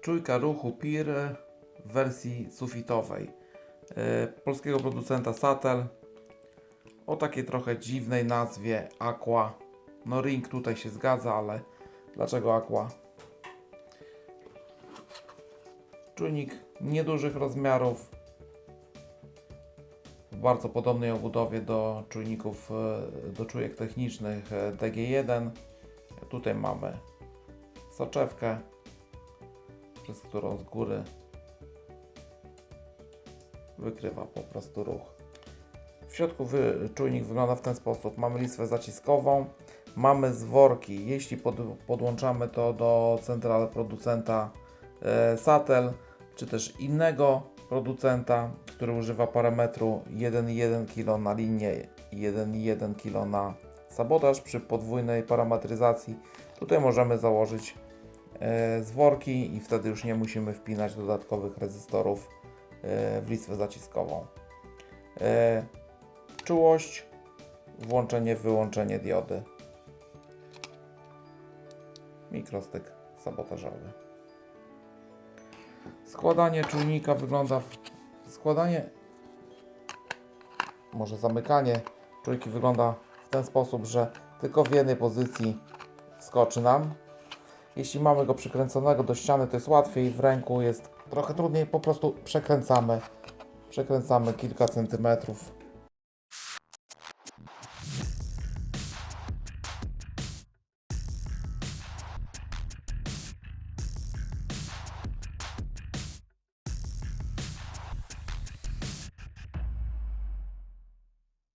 Czujka ruchu PIR w wersji sufitowej. E, Polskiego producenta Satel. O takiej trochę dziwnej nazwie Aqua. No ring tutaj się zgadza, ale dlaczego Aqua? Czujnik niedużych rozmiarów. W bardzo podobnej obudowie do czujników, e, do czujek technicznych e, DG1. Tutaj mamy soczewkę, przez którą z góry wykrywa po prostu ruch. W środku czujnik wygląda w ten sposób. Mamy listwę zaciskową, mamy zworki. Jeśli pod, podłączamy to do centrali producenta e, Satel, czy też innego producenta, który używa parametru 1,1 kg na linię i 1,1 kg na sabotaż przy podwójnej parametryzacji, tutaj możemy założyć e, zworki i wtedy już nie musimy wpinać dodatkowych rezystorów e, w listwę zaciskową. E, czułość, włączenie, wyłączenie diody. Mikrostyk sabotażowy. Składanie czujnika wygląda w... składanie może zamykanie czujki wygląda w ten sposób, że tylko w jednej pozycji skoczy nam. Jeśli mamy go przykręconego do ściany, to jest łatwiej, w ręku jest trochę trudniej, po prostu przekręcamy. Przekręcamy kilka centymetrów